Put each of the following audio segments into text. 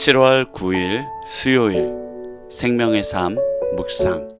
7월 9일 수요일 생명의 삶 묵상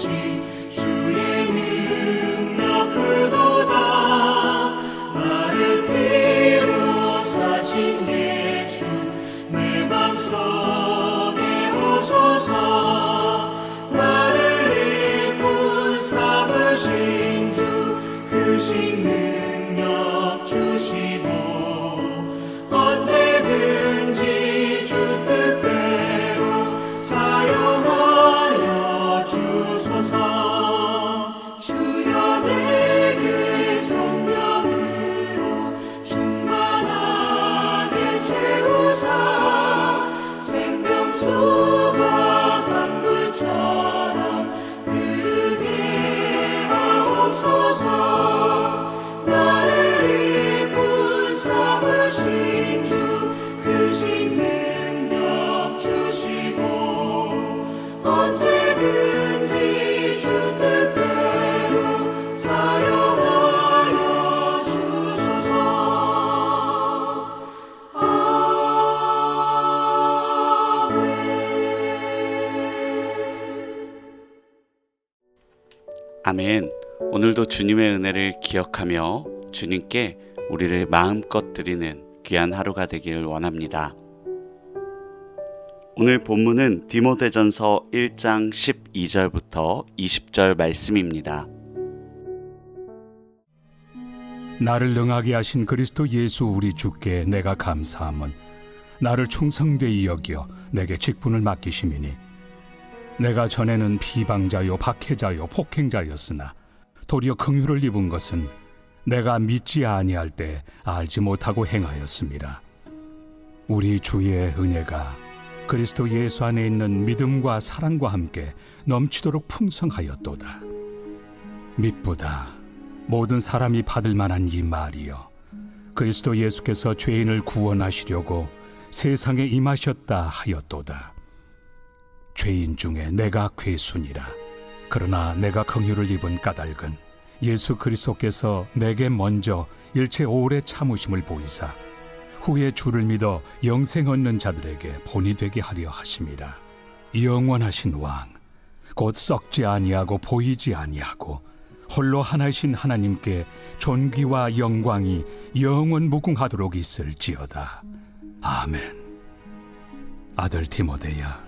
풀 나를 일꾼 삼으신 주 크신 능 아멘. 오늘도 주님의 은혜를 기억하며 주님께 우리를 마음껏 드리는 귀한 하루가 되기를 원합니다. 오늘 본문은 디모데전서 1장 12절부터 20절 말씀입니다. 나를 능하게 하신 그리스도 예수 우리 주께 내가 감사함은 나를 충성되이 여겨 내게 직분을 맡기심이니 내가 전에는 비방자요 박해자요 폭행자였으나 도리어 긍휼을 입은 것은 내가 믿지 아니할 때 알지 못하고 행하였습니다. 우리 주의 은혜가 그리스도 예수 안에 있는 믿음과 사랑과 함께 넘치도록 풍성하였도다. 믿보다 모든 사람이 받을 만한 이 말이요 그리스도 예수께서 죄인을 구원하시려고 세상에 임하셨다 하였도다 죄인 중에 내가 괴순이라 그러나 내가 긍휼을 입은 까닭은 예수 그리스도께서 내게 먼저 일체 오래 참으심을 보이사 후에 주를 믿어 영생 얻는 자들에게 본이 되게 하려 하심이라 영원하신 왕 곧 썩지 아니하고 보이지 아니하고 홀로 하나신 하나님께 존귀와 영광이 영원 무궁하도록 있을지어다. 아멘. 아들 디모데야,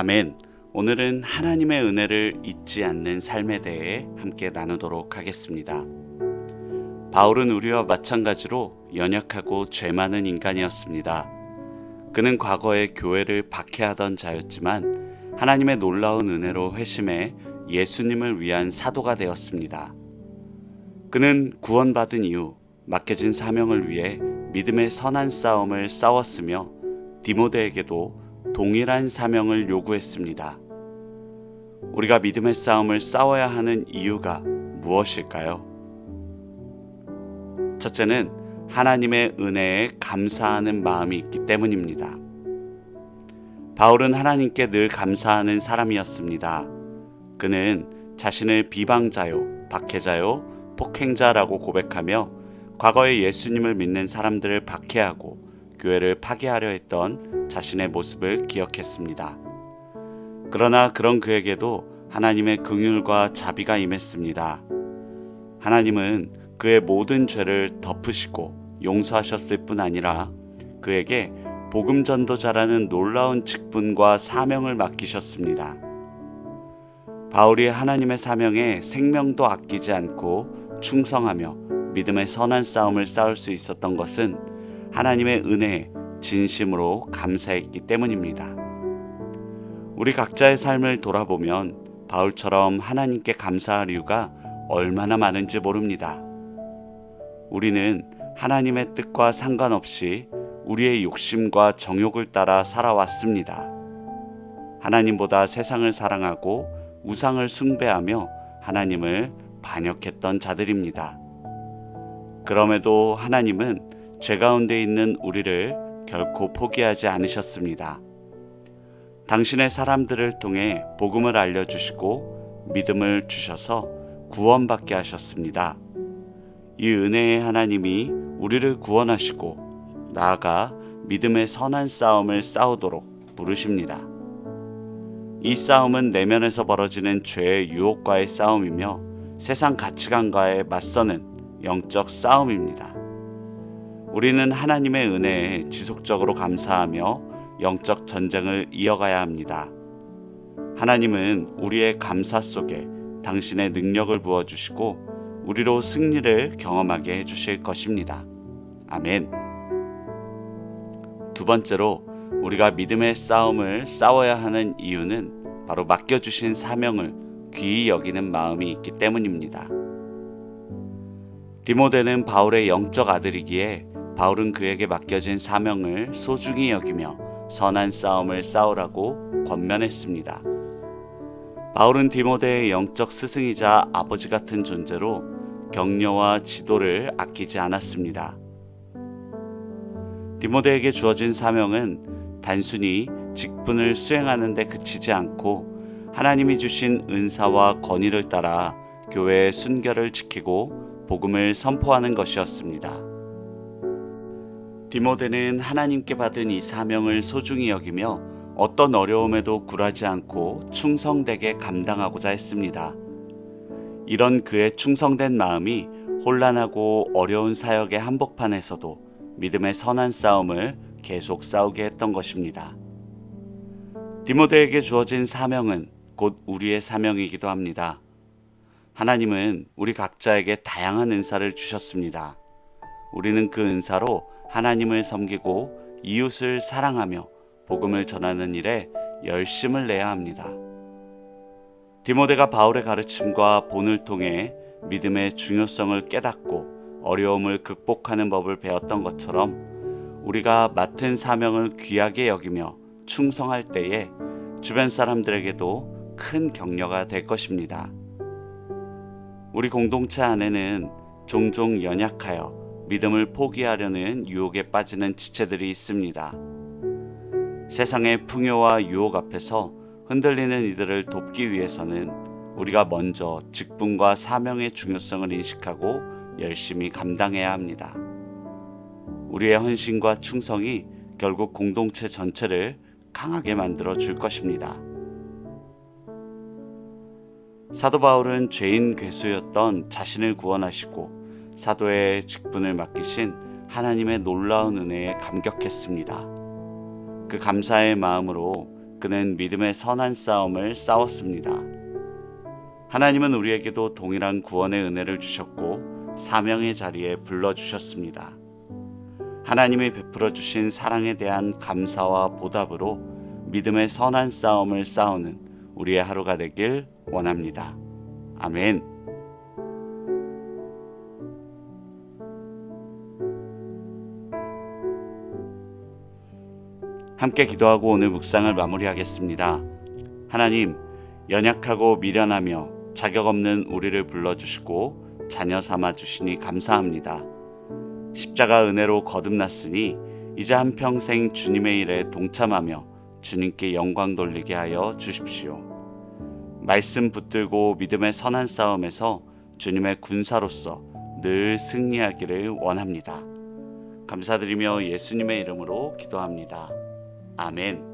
아멘. 오늘은 하나님의 은혜를 잊지 않는 삶에 대해 함께 나누도록 하겠습니다. 바울은 우리와 마찬가지로 연약하고 죄 많은 인간이었습니다. 그는 과거에 교회를 박해하던 자였지만 하나님의 놀라운 은혜로 회심해 예수님을 위한 사도가 되었습니다. 그는 구원받은 이후 맡겨진 사명을 위해 믿음의 선한 싸움을 싸웠으며 디모데에게도 동일한 사명을 요구했습니다. 우리가 믿음의 싸움을 싸워야 하는 이유가 무엇일까요? 첫째는 하나님의 은혜에 감사하는 마음이 있기 때문입니다. 바울은 하나님께 늘 감사하는 사람이었습니다. 그는 자신을 비방자요, 박해자요, 폭행자라고 고백하며 과거에 예수님을 믿는 사람들을 박해하고 교회를 파괴하려 했던 자신의 모습을 기억했습니다. 그러나 그런 그에게도 하나님의 긍휼과 자비가 임했습니다. 하나님은 그의 모든 죄를 덮으시고 용서하셨을 뿐 아니라 그에게 복음 전도자라는 놀라운 직분과 사명을 맡기셨습니다. 바울이 하나님의 사명에 생명도 아끼지 않고 충성하며 믿음의 선한 싸움을 싸울 수 있었던 것은 하나님의 은혜에 진심으로 감사했기 때문입니다. 우리 각자의 삶을 돌아보면 바울처럼 하나님께 감사할 이유가 얼마나 많은지 모릅니다. 우리는 하나님의 뜻과 상관없이 우리의 욕심과 정욕을 따라 살아왔습니다. 하나님보다 세상을 사랑하고 우상을 숭배하며 하나님을 반역했던 자들입니다. 그럼에도 하나님은 죄 가운데 있는 우리를 결코 포기하지 않으셨습니다. 당신의 사람들을 통해 복음을 알려주시고 믿음을 주셔서 구원받게 하셨습니다. 이 은혜의 하나님이 우리를 구원하시고 나아가 믿음의 선한 싸움을 싸우도록 부르십니다. 이 싸움은 내면에서 벌어지는 죄의 유혹과의 싸움이며 세상 가치관과의 맞서는 영적 싸움입니다. 우리는 하나님의 은혜에 지속적으로 감사하며 영적 전쟁을 이어가야 합니다. 하나님은 우리의 감사 속에 당신의 능력을 부어주시고 우리로 승리를 경험하게 해주실 것입니다. 아멘. 두 번째로 우리가 믿음의 싸움을 싸워야 하는 이유는 바로 맡겨주신 사명을 귀히 여기는 마음이 있기 때문입니다. 디모데는 바울의 영적 아들이기에 바울은 그에게 맡겨진 사명을 소중히 여기며 선한 싸움을 싸우라고 권면했습니다. 바울은 디모데의 영적 스승이자 아버지 같은 존재로 격려와 지도를 아끼지 않았습니다. 디모데에게 주어진 사명은 단순히 직분을 수행하는 데 그치지 않고 하나님이 주신 은사와 권위를 따라 교회의 순결을 지키고 복음을 선포하는 것이었습니다. 디모데는 하나님께 받은 이 사명을 소중히 여기며 어떤 어려움에도 굴하지 않고 충성되게 감당하고자 했습니다. 이런 그의 충성된 마음이 혼란하고 어려운 사역의 한복판에서도 믿음의 선한 싸움을 계속 싸우게 했던 것입니다. 디모데에게 주어진 사명은 곧 우리의 사명이기도 합니다. 하나님은 우리 각자에게 다양한 은사를 주셨습니다. 우리는 그 은사로 하나님을 섬기고 이웃을 사랑하며 복음을 전하는 일에 열심을 내야 합니다. 디모데가 바울의 가르침과 본을 통해 믿음의 중요성을 깨닫고 어려움을 극복하는 법을 배웠던 것처럼 우리가 맡은 사명을 귀하게 여기며 충성할 때에 주변 사람들에게도 큰 격려가 될 것입니다. 우리 공동체 안에는 종종 연약하여 믿음을 포기하려는 유혹에 빠지는 지체들이 있습니다. 세상의 풍요와 유혹 앞에서 흔들리는 이들을 돕기 위해서는 우리가 먼저 직분과 사명의 중요성을 인식하고 열심히 감당해야 합니다. 우리의 헌신과 충성이 결국 공동체 전체를 강하게 만들어 줄 것입니다. 사도 바울은 죄인 괴수였던 자신을 구원하시고 사도의 직분을 맡기신 하나님의 놀라운 은혜에 감격했습니다. 그 감사의 마음으로 그는 믿음의 선한 싸움을 싸웠습니다. 하나님은 우리에게도 동일한 구원의 은혜를 주셨고 사명의 자리에 불러주셨습니다. 하나님이 베풀어 주신 사랑에 대한 감사와 보답으로 믿음의 선한 싸움을 싸우는 우리의 하루가 되길 원합니다. 아멘. 함께 기도하고 오늘 묵상을 마무리하겠습니다. 하나님, 연약하고 미련하며 자격 없는 우리를 불러주시고 자녀 삼아 주시니 감사합니다. 십자가 은혜로 거듭났으니 이제 한평생 주님의 일에 동참하며 주님께 영광 돌리게 하여 주십시오. 말씀 붙들고 믿음의 선한 싸움에서 주님의 군사로서 늘 승리하기를 원합니다. 감사드리며 예수님의 이름으로 기도합니다. 아멘.